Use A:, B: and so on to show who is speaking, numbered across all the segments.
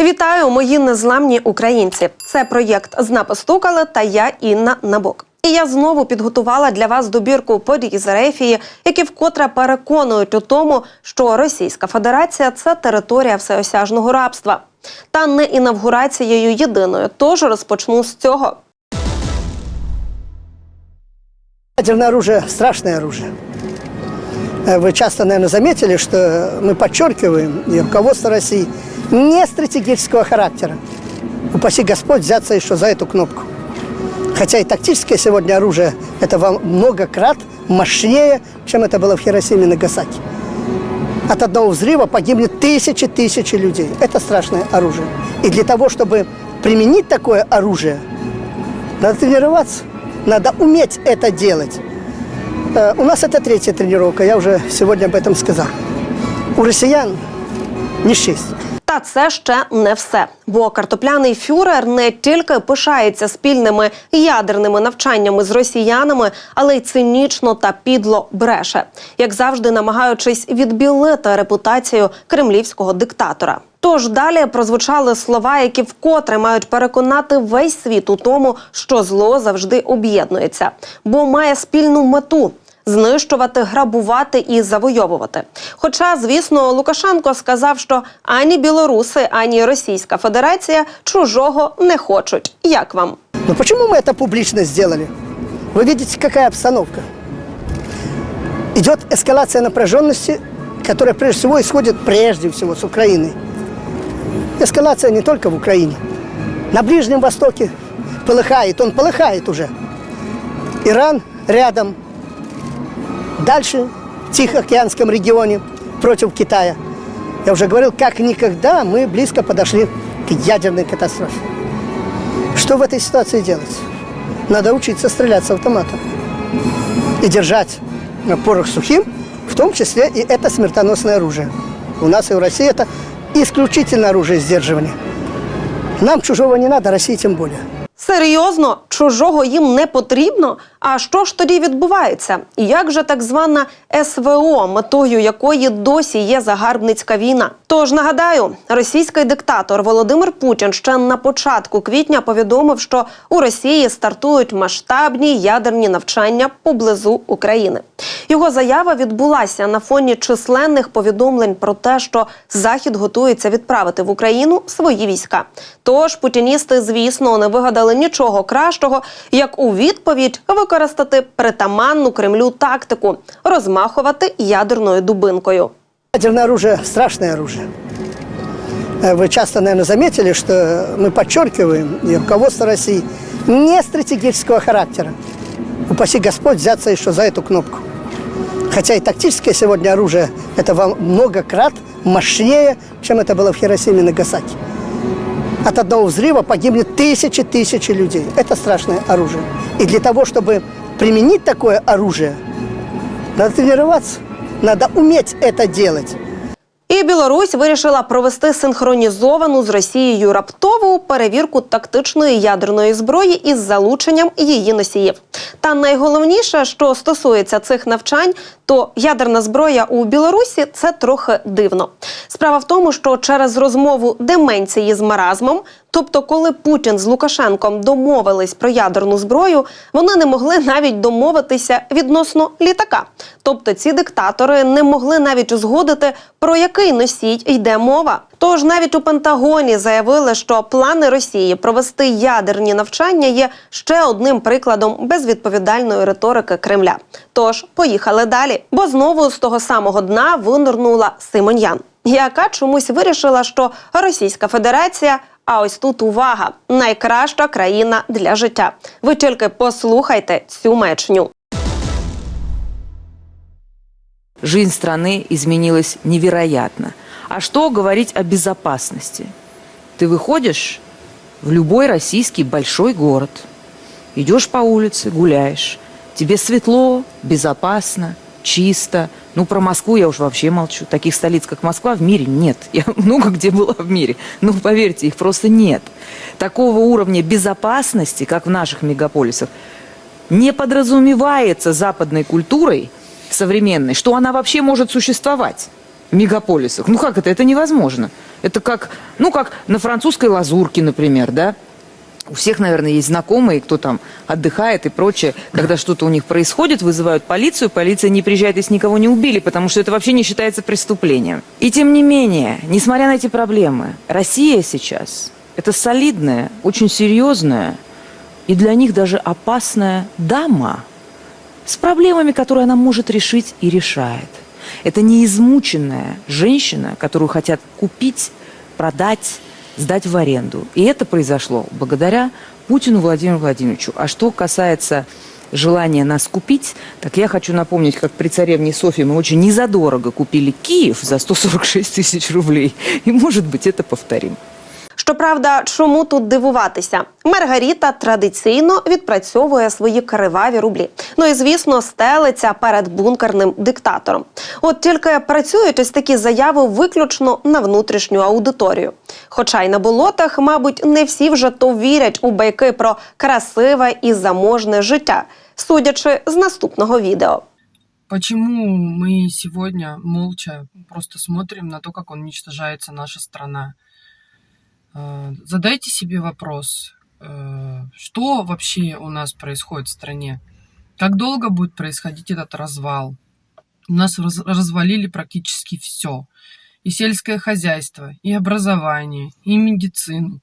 A: Вітаю, мої незламні українці. Це проєкт «Зна постукали» та я Інна Набок. І я знову підготувала для вас добірку подій з Ерефії, які вкотре переконують у тому, що Російська Федерація це територія всеосяжного рабства. Та не інавгурацією єдиною. Тож розпочну з цього.
B: Ядерное оружие – страшное оружие. Э, Вы часто, наверное, заметили, что мы подчеркиваем, и руководство России, не стратегического характера. Упаси Господь взяться еще за эту кнопку. Хотя и тактическое сегодня оружие – это во много крат мощнее, чем это было в Хиросиме и Нагасаки. От одного взрыва погибнет тысячи-тысячи людей. Это страшное оружие. И для того, чтобы применить такое оружие, надо тренироваться, надо уметь это делать. Э, У нас это третья тренировка, я уже сегодня об этом сказал. У россиян не счесть.
A: Та це ще не все. Бо картопляний фюрер не тільки пишається спільними ядерними навчаннями з росіянами, але й цинічно та підло бреше, як завжди, намагаючись відбілити репутацію кремлівського диктатора. Тож далі прозвучали слова, які вкотре мають переконати весь світ у тому, що зло завжди об'єднується, бо має спільну мету знищувати, грабувати і завойовувати. Хоча, звісно, Лукашенко сказав, що ані білоруси, ані Російська Федерація чужого не хочуть. Як вам?
B: Но почему мы это публично сделали? Вы видите, какая обстановка. Идет эскалация напряженности, которая прежде всего исходит прежде всего с Украины. Эскалация не только в Украине. На Ближнем Востоке полыхает, он полыхает уже. Иран рядом, дальше в Тихоокеанском регионе против Китая. Я уже говорил, как никогда мы близко подошли к ядерной катастрофе. Что в этой ситуации делать? Надо учиться стрелять с автомата. И держать порох сухим, в том числе и это смертоносное оружие. У нас и в России это исключительно оружие сдерживания. Нам чужого не надо, России тем более.
A: Серйозно, чужого їм не потрібно. А що ж тоді відбувається? І як же так звана СВО, метою якої досі є загарбницька війна? Тож нагадаю, російський диктатор Володимир Путін ще на початку квітня повідомив, що у Росії стартують масштабні ядерні навчання поблизу України. Його заява відбулася на фоні численних повідомлень про те, що Захід готується відправити в Україну свої війська. Тож путіністи, звісно, не вигадали нічого кращого, як у відповідь використати притаманну Кремлю тактику розмахувати ядерною дубинкою.
B: Ядерное оружие – страшное оружие. Э, Вы часто, наверное, заметили, что мы подчеркиваем, и руководство России, не стратегического характера. Упаси Господь взяться еще за эту кнопку. Хотя и тактическое сегодня оружие – это во много крат мощнее, чем это было в Хиросиме и Нагасаки. От одного взрыва погибнет тысячи-тысячи людей. Это страшное оружие. И для того, чтобы применить такое оружие, надо тренироваться, надо уметь это делать.
A: І Білорусь вирішила провести синхронізовану з Росією раптову перевірку тактичної ядерної зброї із залученням її носіїв. Та найголовніше, що стосується цих навчань, то ядерна зброя у Білорусі це трохи дивно. Справа в тому, що через розмову деменції з маразмом, тобто, коли Путін з Лукашенком домовились про ядерну зброю, вони не могли навіть домовитися відносно літака. Тобто ці диктатори не могли навіть узгодити, про який носій йде мова. Тож навіть у Пентагоні заявили, що плани Росії провести ядерні навчання є ще одним прикладом безвідповідальної риторики Кремля. Тож поїхали далі, бо знову з того самого дна винирнула Симоньян, яка чомусь вирішила, що Російська Федерація. А ось тут увага найкраща країна для життя. Ви тільки послухайте цю мечню.
C: Жизнь страны изменилась невероятно. А что говорить о безопасности? Ты выходишь в любой российский большой город, идешь по улице, гуляешь, тебе светло, безопасно, чисто. Ну, про Москву я уж вообще молчу. Таких столиц, как Москва, в мире нет. Я много где была в мире. Ну, поверьте, их просто нет. Такого уровня безопасности, как в наших мегаполисах, не подразумевается западной культурой современной, что она вообще может существовать в мегаполисах. Ну как это? Это невозможно. Это как, ну, как на французской лазурке, например, да? У всех, наверное, есть знакомые, кто там отдыхает и прочее. Когда что-то у них происходит, вызывают полицию, полиция не приезжает, если никого не убили, потому что это вообще не считается преступлением. И тем не менее, несмотря на эти проблемы, Россия сейчас – это солидная, очень серьезная и для них даже опасная дама с проблемами, которые она может решить и решает. Это неизмученная женщина, которую хотят купить, продать, сдать в аренду. И это произошло благодаря Путину Владимиру Владимировичу. А что касается желания нас купить, так я хочу напомнить, как при царевне Софье мы очень незадорого купили Киев за 146 тысяч рублей. И, может быть, это повторим.
A: Щоправда, чому тут дивуватися? Маргаріта традиційно відпрацьовує свої криваві рублі. Ну і звісно, стелиться перед бункерним диктатором. От тільки працюють ось такі заяви виключно на внутрішню аудиторію. Хоча й на болотах, мабуть, не всі вже то вірять у байки про красиве і заможне життя, судячи з наступного відео.
D: Почему мы сегодня молча просто смотрим на то, как уничтожается наша страна? Э, Задайте себе вопрос, э, что вообще у нас происходит в стране? Как долго будет происходить этот развал? У нас раз- развалили практически все. И сельское хозяйство, и образование, и медицину,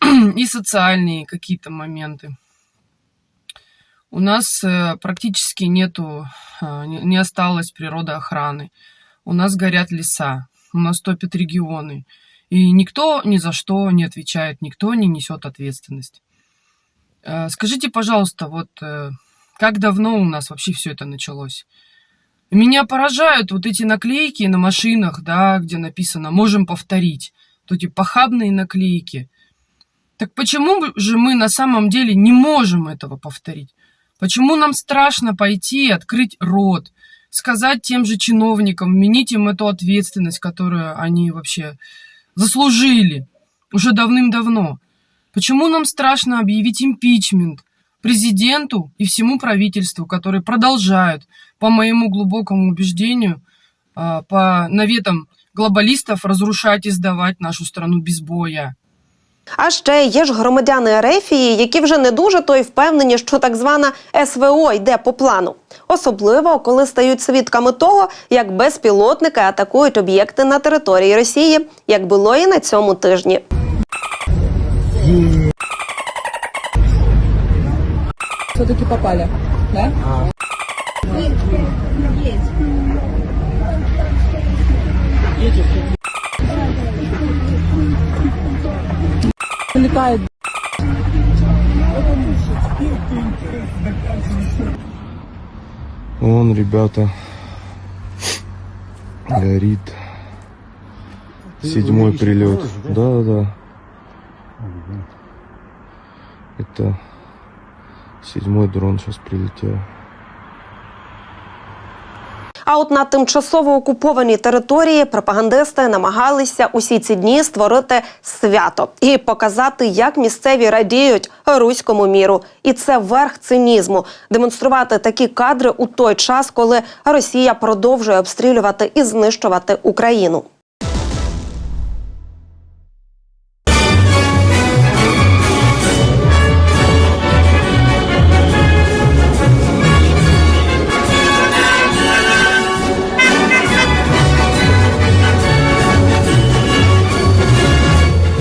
D: и социальные какие-то моменты. У нас э, практически нету, не не осталось природоохраны. У нас горят леса, у нас топят регионы. И никто ни за что не отвечает, никто не несет ответственность. Э, Скажите, пожалуйста, вот э, как давно у нас вообще все это началось? Меня поражают вот эти наклейки на машинах, да, где написано «можем повторить». Вот эти похабные наклейки. Так почему же мы на самом деле не можем этого повторить? Почему нам страшно пойти и открыть рот, сказать тем же чиновникам, вменить им эту ответственность, которую они вообще заслужили уже давным-давно? Почему нам страшно объявить импичмент президенту и всему правительству, которые продолжают, по моему глубокому убеждению, а, по наветам глобалистов разрушать и сдавать нашу страну без боя?
A: А ще є ж громадяни Ерефії, які вже не дуже то й впевнені, що так звана СВО йде по плану. Особливо, коли стають свідками того, як безпілотники атакують об'єкти на території Росії, як було і на цьому тижні.
E: Все-таки попали, да? Летает.
F: Вон, ребята, горит. Седьмой прилет. Да, да, да. Это седьмой дрон сейчас прилетел.
A: А от на тимчасово окупованій території пропагандисти намагалися усі ці дні створити свято і показати, як місцеві радіють руському міру. І це верх цинізму демонструвати такі кадри у той час, коли Росія продовжує обстрілювати і знищувати Україну.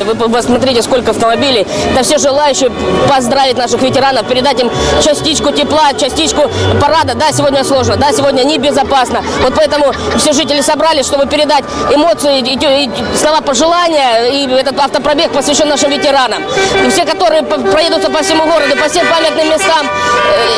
G: Вы посмотрите, сколько автомобилей. Это все желающие поздравить наших ветеранов, передать им частичку тепла, частичку парада. Да, сегодня сложно, да, сегодня небезопасно. Вот поэтому все жители собрались, чтобы передать эмоции, и, и- и слова пожелания. И этот автопробег посвящен нашим ветеранам. И все, которые по- проедутся по всему городу, по всем памятным местам,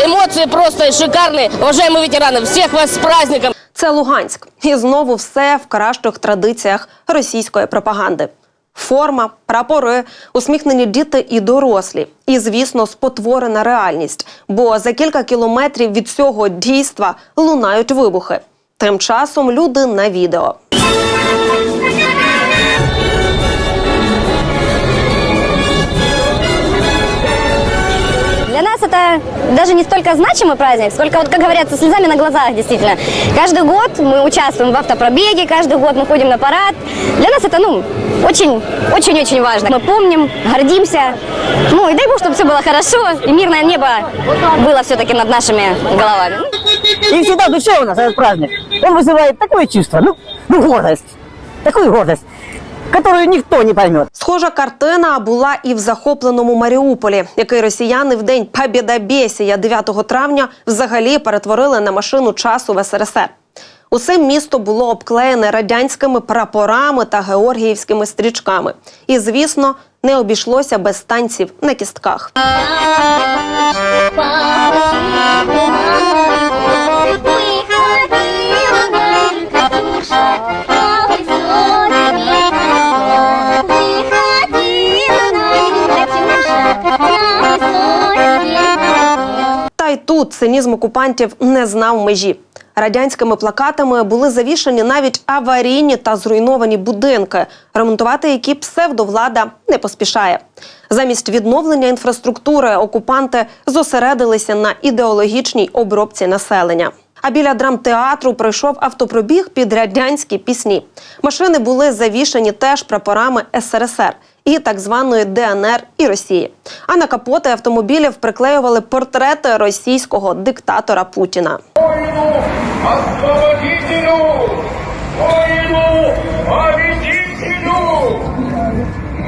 G: э, эмоции просто шикарные. Уважаемые ветераны, всех вас с праздником!
A: Це Луганськ, і знову все в кращих традиціях російської пропаганди. Форма, прапори, усміхнені діти і дорослі. І, звісно, спотворена реальність. Бо за кілька кілометрів від цього дійства лунають вибухи. Тим часом люди на відео.
H: Нас это даже не столько значимый праздник, сколько, вот, как говорят, со слезами на глазах, действительно. Каждый год мы участвуем в автопробеге, каждый год мы ходим на парад. Для нас это, ну, очень, очень-очень важно. Мы помним, гордимся. Ну, и дай Бог, чтобы все было хорошо, и мирное небо было все-таки над нашими головами.
I: И всегда в у нас этот праздник. Он вызывает такое чувство, ну, ну гордость. Такую гордость, которую никто не поймет.
A: Схожа картина була і в захопленому Маріуполі, який росіяни в день Побєдобєсія 9 травня взагалі перетворили на машину часу в СРСР. Усе місто було обклеєне радянськими прапорами та георгіївськими стрічками. І, звісно, не обійшлося без танців на кістках. Тут цинізм окупантів не знав межі. Радянськими плакатами були завішані навіть аварійні та зруйновані будинки, ремонтувати які псевдовлада не поспішає. Замість відновлення інфраструктури окупанти зосередилися на ідеологічній обробці населення. А біля драмтеатру пройшов автопробіг під радянські пісні. Машини були завішані теж прапорами СРСР і так званої ДНР і Росії. А на капоти автомобілів приклеювали портрети російського диктатора Путіна.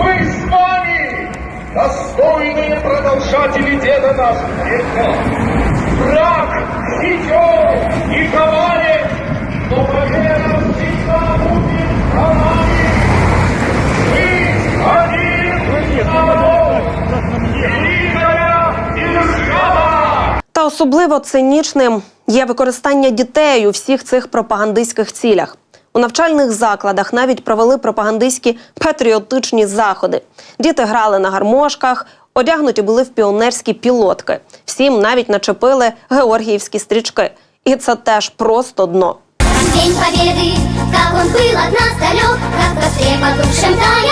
J: Мы с вами, достойные продолжатели деда наших предков! Враг сечет и коварен, но победа всегда будет за нами! Мы один народ! Великая держава!
A: Та особливо цинічним є використання дітей у всіх цих пропагандистських цілях. У навчальних закладах навіть провели пропагандистські патріотичні заходи. Діти грали на гармошках, одягнуті були в піонерські пілотки. Всім навіть начепили георгіївські стрічки. І це теж просто дно.
K: День Победы, как он был от нас далек, как.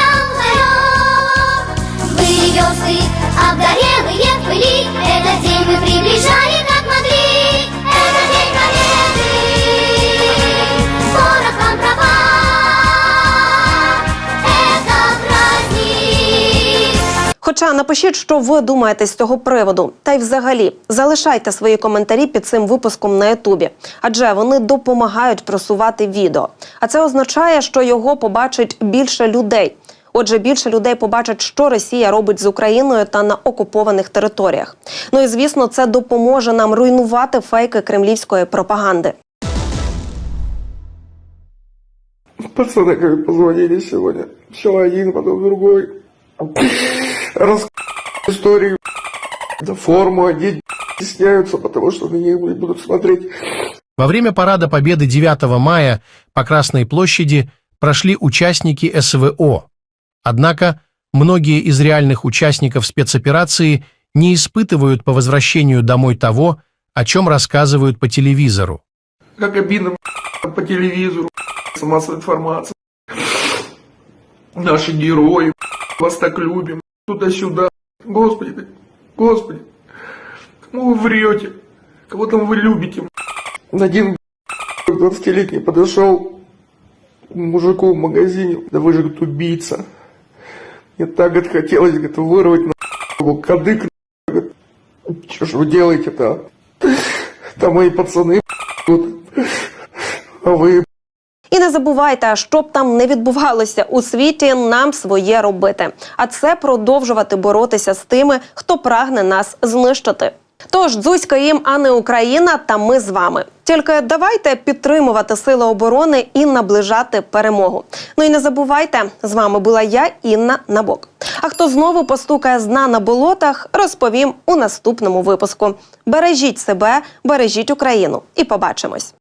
A: Хоча напишіть, що ви думаєте з цього приводу, та й взагалі залишайте свої коментарі під цим випуском на Ютубі, адже вони допомагають просувати відео. А це означає, що його побачить більше людей. Отже, більше людей побачать, що Росія робить з Україною та на окупованих територіях. Ну і звісно, це допоможе нам руйнувати фейки кремлівської пропаганди.
F: Пацаны как позвонили сегодня. Все один, потом другой. Рас... истории. Да форму одеть стесняются, потому что на них блин, будут смотреть.
L: Во время парада Победы 9 мая по Красной площади прошли участники СВО. Однако многие из реальных участников спецоперации не испытывают по возвращению домой того, о чем рассказывают по телевизору.
F: Как обидно по телевизору, массовая информация. Наши герои, вас так любим, туда-сюда. Господи, Господи, кому вы врете? Кого там вы любите? Один 20-летний подошел к мужику в магазине, да вы же говорит, убийца. Мне так говорит, хотелось говорит, вырвать на кадык. Говорит, Что ж вы делаете-то? а? Там мои пацаны, вот, а вы
A: І не забувайте, що б там не відбувалося у світі, нам своє робити. А це продовжувати боротися з тими, хто прагне нас знищити. Тож дзузька їм, а не Україна, та ми з вами. Тільки давайте підтримувати сили оборони і наближати перемогу. Ну і не забувайте, з вами була я, Інна Набок. А хто знову постукає з дна на болотах, розповім у наступному випуску. Бережіть себе, бережіть Україну і побачимось.